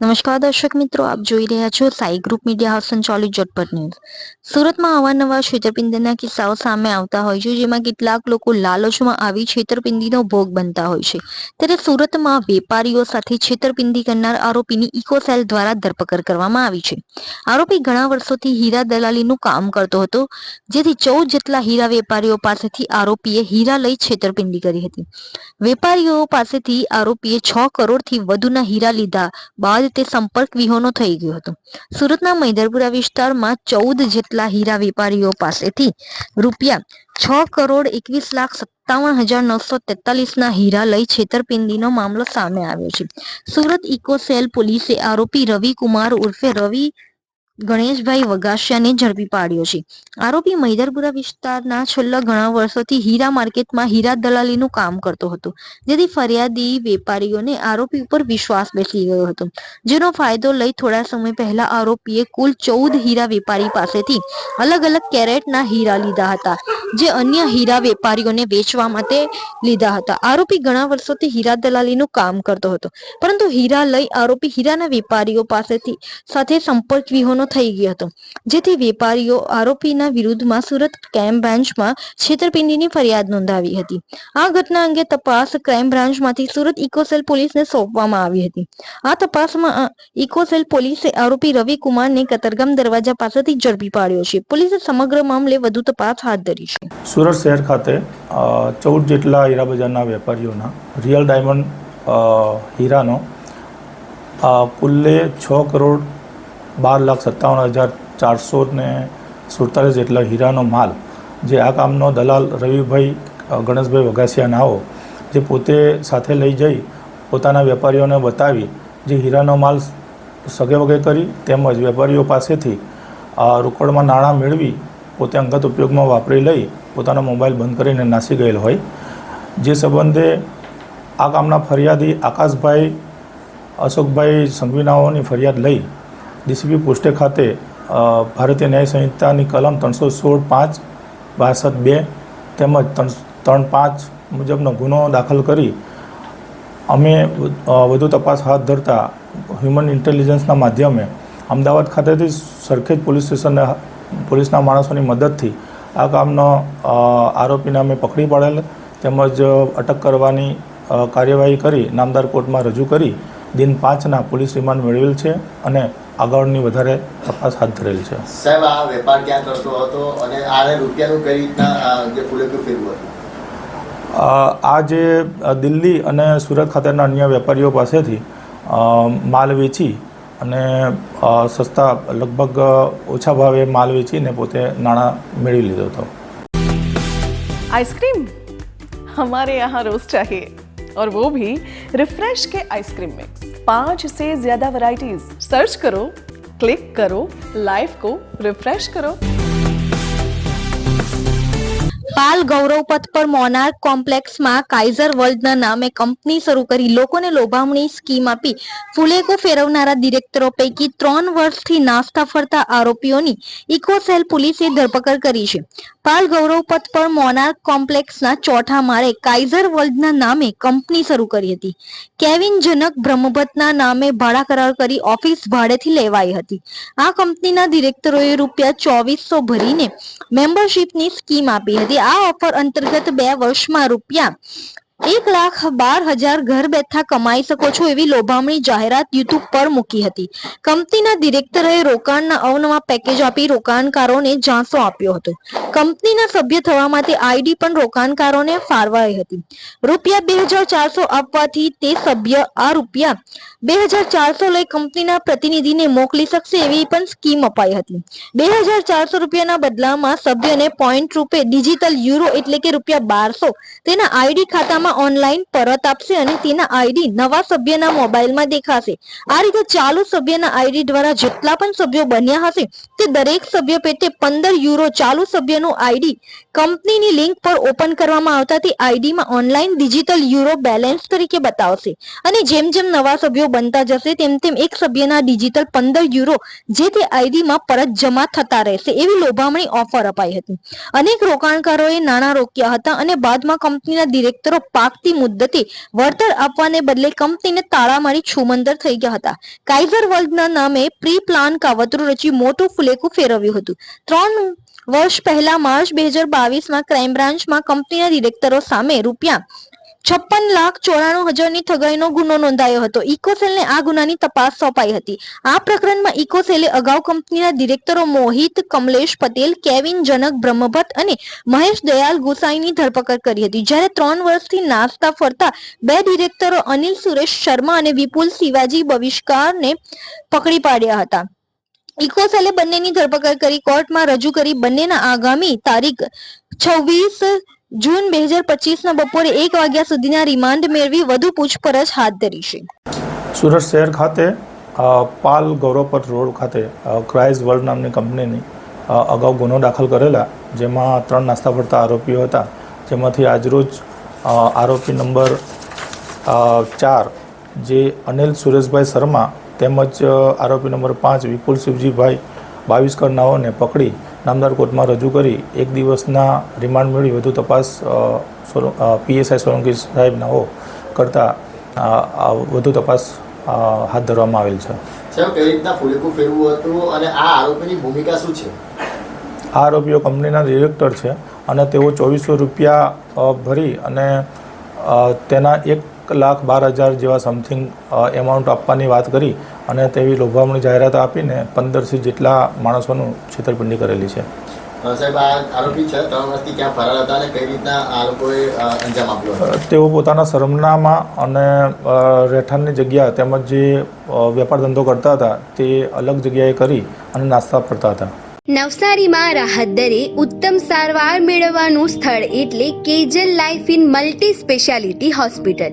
નમસ્કાર દર્શક મિત્રો, આપ જોઈ રહ્યા છો સાઈ ગ્રુપ મીડિયા હાઉસ સંચાલિત ઝટપટ ન્યૂઝ સુરતમાં અવારનવાર છેતરપિંડીના કિસ્સાઓ સામે આવતા હોય છે, જેમાં કેટલાક લોકો લાલચમાં આવી છેતરપિંડીનો ભોગ બનતા હોય છે. ત્યારે સુરતમાં વેપારીઓ સાથે છેતરપિંડી કરનાર આરોપીની ઇકોસેલ દ્વારા ધરપકડ કરવામાં આવી છે. આરોપી ઘણા વર્ષોથી હીરા દલાલીનું કામ કરતો હતો, જેથી ચૌદ જેટલા હીરા વેપારીઓ પાસેથી આરોપીએ હીરા લઈ છેતરપિંડી કરી હતી. વેપારીઓ પાસેથી આરોપીએ છ કરોડથી વધુના હીરા લીધા બાદ તે સંપર્ક વિહોણો થઈ ગયો હતો. સુરતના મૈદરપુરા વિસ્તારમાં ચૌદ જેટલા હીરા વેપારીઓ પાસેથી રૂપિયા છ કરોડ એકવીસ લાખ સત્તાવન હજાર નવસો તેતાલીસ ના હીરા લઈ છેતરપિંડીનો મામલો સામે આવ્યો છે. સુરત ઇકોસેલ પોલીસે આરોપી રવિ કુમાર ઉર્ફે રવિ ગણેશભાઈ વગાસિયાને ઝડપી પાડ્યો છે. આરોપી મૈદરપુરા વિસ્તારના છેલ્લા ઘણા વર્ષોથી હીરા માર્કેટમાં હીરા દલાલીનું કામ કરતો હતો. જેથી ફરિયાદી વેપારીઓને આરોપી ઉપર વિશ્વાસ બેસી ગયો હતો. જેનો ફાયદો લઈ થોડા સમય પહેલા આરોપીએ કુલ ચૌદ હીરા વેપારી પાસેથી અલગ અલગ કેરેટના હીરા લીધા હતા. જે અન્ય હીરા વેપારીઓને વેચવા માટે લીધા હતા. આરોપી ઘણા વર્ષોથી હીરા દલાલીનું કામ કરતો હતો. પરંતુ હીરા લઈ આરોપી હીરાના વેપારીઓ પાસેથી સાથે સંપર્ક વિહોનો થઈ ગયો હતો. જેથી વેપારીઓ આરોપીના વિરુદ્ધમાં સુરત ક્રાઇમ બ્રાન્ચમાં છેતરપિંડીની ફરિયાદ નોંધાવી હતી. આ ઘટના અંગે તપાસ ક્રાઇમ બ્રાન્ચમાંથી સુરત ઇકોસેલ પોલીસને સોંપવામાં આવી હતી. આ તપાસમાં ઇકોસેલ પોલીસે આરોપી રવિ કુમારને કતરગામ દરવાજા પાસેથી ઝડપી પાડ્યો છે. પોલીસે સમગ્ર મામલે વધુ તપાસ હાથ ધરી છે. સુરત શહેર ખાતે ચૌદ જેટલા હીરા બજારના વેપારીઓના રિયલ ડાયમંડ હીરાનો કુલ્લે છ કરોડ બાર લાખ સત્તાવન હજાર ચારસો ને સુડતાલીસ જેટલા હીરાનો માલ, જે આ કામનો દલાલ રવિભાઈ ગણેશભાઈ વઘાસિયા નાઓ, જે પોતે સાથે લઈ જઈ પોતાના વેપારીઓને બતાવી જે હીરાનો માલ સગે વગે કરી, તેમજ વેપારીઓ પાસેથી રોકડમાં નાણાં મેળવી પોતે અંગત ઉપયોગમાં વાપરી લઈ પોતાનો મોબાઈલ બંધ કરીને નાસી ગયેલ હોય. જે સંબંધે આ કામના ફરિયાદી આકાશભાઈ, અશોકભાઈ સંઘવીનાઓની ફરિયાદ લઈ ડીસીપી પોસ્ટે ખાતે ભારતીય ન્યાય સંહિતાની કલમ ત્રણસો સોળ પાંચ, બાસઠ બે તેમજ ત્રણ ત્રણ પાંચ મુજબનો ગુનો દાખલ કરી અમે વધુ તપાસ હાથ ધરતા હ્યુમન ઇન્ટેલિજન્સના માધ્યમે અમદાવાદ ખાતેથી સરખેજ પોલીસ સ્ટેશનને પોલીસના માણસોની મદદથી આ કામનો આરોપીને અમે પકડી પાડેલ તેમજ અટક કરવાની કાર્યવાહી કરી નામદાર કોર્ટમાં રજૂ કરી દિન પાંચના પોલીસ રિમાન્ડ મેળવેલ છે અને આગળની વધારે તપાસ હાથ ધરેલ છે. સાહેબ આ વેપાર ક્યાં કરતો હતો અને આને રૂપિયાનું કઈ રીતના જે ફૂલેકું ફેરવું હતું? આ જે દિલ્હી અને સુરત ખાતેના અન્ય વેપારીઓ પાસેથી માલ વેચી અને અ, સસ્તા લગભગ ઓછા ભાવે માલ વેચીને પોતે નાણાં મેળવી લીધો હતો आइसक्रीम हमारे यहाँ रोज चाहिए और वो भी रिफ्रेश के आइसक्रीम मिक्स पांच से ज्यादा वैरायटीज सर्च करो क्लिक करो लाइफ को रिफ्रेश करो પાલ ગૌરવ પથ પર મોનાર્ક કોમ્પ્લેક્સમાં કાઇઝર વર્લ્ડના નામે કંપની શરૂ કરી. લોકોને લોભામણી સ્કીમ આપી. ફુલેકો ફેરવનારા ડિરેક્ટરો પૈકી ત્રણ વર્ષથી નાસ્તા ફરતા આરોપીઓની ઇકોસેલ પોલીસે ધરપકડ કરી છે. પાલ ગૌરવ પથ પર મોનાર્ક કોમ્પ્લેક્સના ચોથા માળે કાઇઝર વર્લ્ડના નામે કંપની શરૂ કરી હતી. કેવિન જનક બ્રહ્મભટ્ટના નામે ભાડા કરાર કરી ઓફિસ ભાડેથી લેવાઈ હતી. આ કંપનીના ડિરેક્ટરોએ રૂપિયા ચોવીસો ભરીને મેમ્બરશીપની સ્કીમ આપી હતી. આ ઓફર અંતર્ગત બે વર્ષમાં રૂપિયા એક લાખ બાર હજાર ઘર બેઠા કમાઈ શકો છો એવી લોભામણી જાહેરાત યુટ્યુબ પર મૂકી હતી. કંપનીના ડિરેક્ટરે રોકાણના અવનવા પેકેજ આપી રોકાણકારોને ઝાંસો આપ્યો હતો. કંપનીના સભ્ય થવા માટે આઈડી પણ રોકાણકારોને ફાળવાઈ હતી. રૂપિયા બે હજાર ચારસો આપવાથી તે સભ્ય આ રૂપિયા બે હજાર ચારસો લઈ કંપનીના પ્રતિનિધિને મોકલી શકશે એવી પણ સ્કીમ અપાઈ હતી. બે હજાર ચારસો રૂપિયાના બદલામાં સભ્યને પોઈન્ટ રૂપે ડિજિટલ યુરો એટલે કે રૂપિયા બારસો તેના આઈડી ખાતામાં ઓનલાઈન પરત આપશે અને તેના આઈડી નવા સભ્યના મોબાઈલમાં દેખાશે. આ રીતે ચાલુ સભ્યના આઈડી દ્વારા જેટલા પણ સભ્યો બન્યા હશે તે દરેક સભ્ય પેટે પંદર યુરો ચાલુ સભ્યનું આઈડી કંપનીની લિંક પર ઓપન કરવામાં આવતા તે આઈડીમાં ઓનલાઈન ડિજિટલ યુરો બેલેન્સ તરીકે બતાવશે. અને જેમ જેમ નવા સભ્યો બનતા જશે તેમ તેમ એક સભ્યના ડિજિટલ પંદર યુરો જે તે આઈડીમાં પરત જમા થતા રહેશે એવી લોભામણી ઓફર અપાઈ હતી. અનેક રોકાણકારોએ નાણાં રોક્યા હતા અને બાદમાં કંપનીના ડિરેક્ટરો પાકતી મુદ્દતે વળતર આપવાને બદલે કંપનીને તાળા મારી છુમંદર થઈ ગયા હતા. કાઇઝર વર્લ્ડના નામે પ્રી પ્લાન કાવતરું રચી મોટું ફુલેકું ફેરવ્યું હતું. ત્રણ વર્ષ પહેલા માર્ચ બે હજાર બાવીસમાં ક્રાઇમ બ્રાન્ચમાં કંપનીના ડિરેક્ટરો સામે રૂપિયા છપ્પન લાખ ચોરાણું હજારની ઠગાઈનો ગુનો નોંધાયો હતો. ઇકોસેલને આ ગુનાની તપાસ સોંપાઈ હતી. આ પ્રકરણમાં ઇકોસેલે અગાઉ કંપનીના ડિરેક્ટરો મોહિત, કમલેશ પટેલ, કેવિન જનક, બ્રહ્મભટ્ટ અને મહેશ દયાલ ગુસાઈની ધરપકડ કરી હતી. જ્યારે ત્રણ વર્ષથી નાસ્તા ફરતા બે ડિરેક્ટરો અનિલ સુરેશ શર્મા અને વિપુલ શિવાજી બવિષ્કારને પકડી પાડ્યા હતા. ઇકોસેલે બંનેની ધરપકડ કરી, કોર્ટમાં રજૂ કરી બંનેના આગામી તારીખ છવ્વીસ જૂન બે હજાર પચીસના બપોરે એક વાગ્યા સુધીના રિમાન્ડ મેળવી વધુ પૂછપરછ હાથ ધરી છે. સુરત શહેર ખાતે પાલ ગૌરવપટ રોડ ખાતે ક્રાઇઝ વર્લ્ડ નામની કંપનીની અગાઉ ગુનો દાખલ કરેલા, જેમાં ત્રણ નાસ્તા ફરતા આરોપીઓ હતા. જેમાંથી આજરોજ આરોપી નંબર ચાર, જે અનિલ સુરેશભાઈ શર્મા તેમજ આરોપી નંબર પાંચ વિપુલ શિવજીભાઈ બાવીસ કરનાઓને પકડી નામદાર કોર્ટમાં રજૂ કરી એક દિવસના રિમાન્ડ મેળવી વધુ તપાસ પીએસઆઈ સોલંકી સાહેબના હો કરતાં વધુ તપાસ હાથ ધરવામાં આવેલ છે. સાહેબ રીતના ફેરવું હતું અને આ આરોપીની ભૂમિકા શું છે? આ આરોપીઓ કંપનીના ડિરેક્ટર છે અને તેઓ ચોવીસો રૂપિયા ભરી અને તેના એક લાખ બાર હજાર જેવા સમથિંગ એમાઉન્ટ આપવાની વાત કરી અને તેવી લોભામણી જાહેરાત આપીને પંદરથી જેટલા માણસોનું છેતરપિંડી કરેલી છે. તેઓ પોતાના સરમનામાં અને રહેઠાણની જગ્યા તેમજ જે વેપાર ધંધો કરતા હતા તે અલગ જગ્યાએ કરી અને નાસ્તા પડતા હતા. નવસારીમાં રાહત દરે ઉત્તમ સારવાર મેળવવાનું સ્થળ એટલે Kejal life in multi speciality hospital.